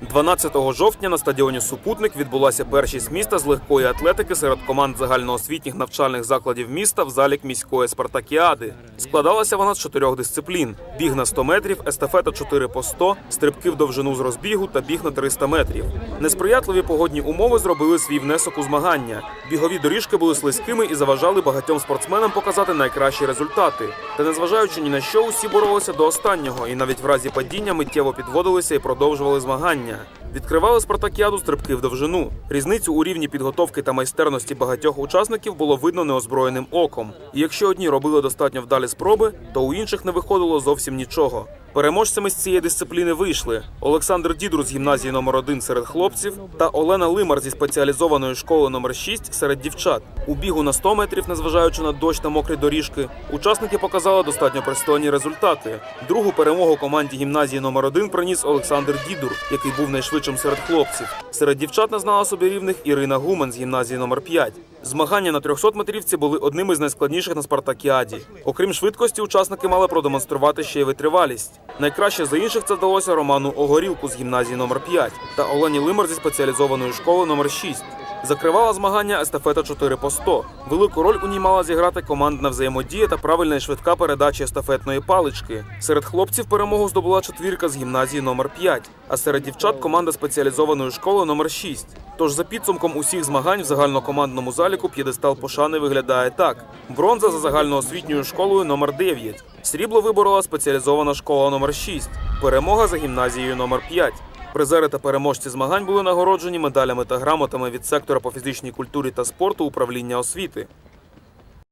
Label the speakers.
Speaker 1: 12 жовтня на стадіоні Супутник відбулася першість міста з легкої атлетики серед команд загальноосвітніх навчальних закладів міста в залік міської спартакіади. Складалася вона з чотирьох дисциплін: біг на 100 метрів, естафета 4 по 100, стрибки в довжину з розбігу та біг на 300 метрів. Несприятливі погодні умови зробили свій внесок у змагання. Бігові доріжки були слизькими і заважали багатьом спортсменам показати найкращі результати. Та незважаючи ні на що, усі боролися до останнього і навіть в разі падіння миттєво підводилися і продовжували змагання питання. Відкривали спартакіаду стрибки в довжину. Різницю у рівні підготовки та майстерності багатьох учасників було видно неозброєним оком. І якщо одні робили достатньо вдалі спроби, то у інших не виходило зовсім нічого. Переможцями з цієї дисципліни вийшли Олександр Дідрур з гімназії номер 1 серед хлопців та Олена Лимар зі спеціалізованої школи номер 6 серед дівчат. У бігу на 100 метрів, незважаючи на дощ та мокрі доріжки, учасники показали достатньо пристойні результати. Другу перемогу команді гімназії номер 1 приніс Олександр Дідур, який був найшвидшим серед хлопців. Серед дівчат не знала собі рівних Ірина Гумен з гімназії номер 5 Змагання на 300 метрівці були одними з найскладніших на спартакіаді. Окрім швидкості, учасники мали продемонструвати ще й витривалість. Найкраще за інших це вдалося Роману Огорілку з гімназії номер 5 та Олені Лимар зі спеціалізованої школи номер 6 Закривала змагання естафета 4 по 100. Велику роль у ній мала зіграти командна взаємодія та правильна і швидка передача естафетної палички. Серед хлопців перемогу здобула четвірка з гімназії номер 5 а серед дівчат команда спеціалізованої школи номер 6 Тож за підсумком усіх змагань в загальнокомандному заліку п'єдестал пошани виглядає так: бронза за загальноосвітньою школою номер 9 срібло виборола спеціалізована школа номер 6 перемога за гімназією номер 5 Призери та переможці змагань були нагороджені медалями та грамотами від сектора по фізичній культурі та спорту управління освіти.